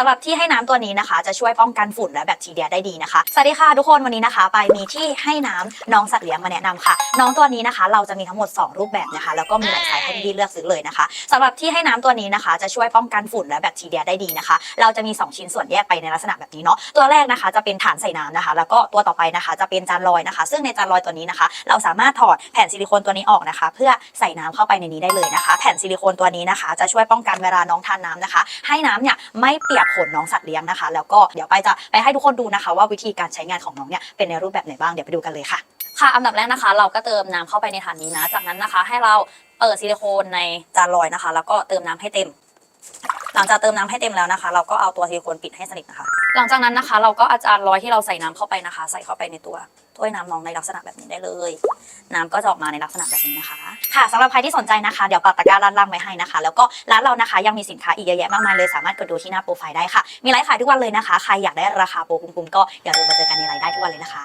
สำหรับที่ให้น้ำตัวนี้นะคะ จะช่วยป้องกันฝุ่นและแบคทีเรียได้ดีนะคะสวัสดีค่ะทุกคนวันนี้นะคะ ไปมีที่ให้น้ำน้องสัตว์เลี้ยงมาแนะนำค่ะ น้องตัวนี้นะคะ เราจะมีทั้งหมด 2 รูปแบบนะคะ แล้วก็มีหลายไซส์ให้พี่ๆเลือกซื้อเลยนะคะสำหรับที่ให้น้ำตัวนี้นะคะ จะช่วยป้องกันฝุ่นและแบคทีเรียได้ดีนะคะ เราจะมี 2 ชิ้นส่วนแยกไปในลักษณะแบบนี้เนาะตัวแรกนะคะจะเป็นฐานใส่น้ำนะคะ แล้วก็ตัวต่อไปนะคะ จะเป็นจานลอยนะคะ ซึ่งในจานลอยตัวนี้นะคะ เราสามารถถอดแผ่นซิลิโคนตัวนี้ออกนะคะ เพื่อใส่น้ำเข้าไปในนี้ได้เลยนะคะ แผ่นซิลิโคนตัวนี้นะคะ จะช่วยป้องกันเวลาน้องทานน้ำนะคะ ให้น้ำเนี่ยไม่เปียกขนน้องสัตว์เลี้ยงนะคะ แล้วก็เดี๋ยวไปจะไปให้ทุกคนดูนะคะ ว่าวิธีการใช้งานของน้องเนี่ยเป็นในรูปแบบไหนบ้างเดี๋ยวไปดูกันเลยค่ะค่ะอันดับแรกนะคะ เราก็เติมน้ำเข้าไปในฐานนี้นะ จากนั้นนะคะ ให้เราเปิดซิลิโคนในจานลอยนะคะ แล้วก็เติมน้ำให้เต็ม หลังจากเติมน้ำให้เต็มแล้วนะคะ เราก็เอาตัวซิลิโคนปิดให้สนิทนะคะ หลังจากนั้นนะคะ เราก็เอาจารย์ลอยที่เราใส่น้ำเข้าไปนะคะ ใส่เข้าไปในตัวถ้วยน้ำน้องในลักษณะแบบนี้ได้เลย น้ำก็จะออกมาในลักษณะแบบนี้นะคะ ค่ะสำหรับใครที่สนใจนะคะเดี๋ยวปักตะกร้าด้านล่างไว้ให้นะคะ แล้วก็ร้านเรานะคะยังมีสินค้าอีกเยอะแยะมากมายเลยสามารถกดดูที่หน้าโปรไฟล์ได้ค่ะมีไลฟ์ขายทุกวันเลยนะคะ ใครอยากได้ราคาโปรคุ้มๆก็อย่าลืมมาเจอกันในไลฟ์ได้ทุกวันเลยนะคะ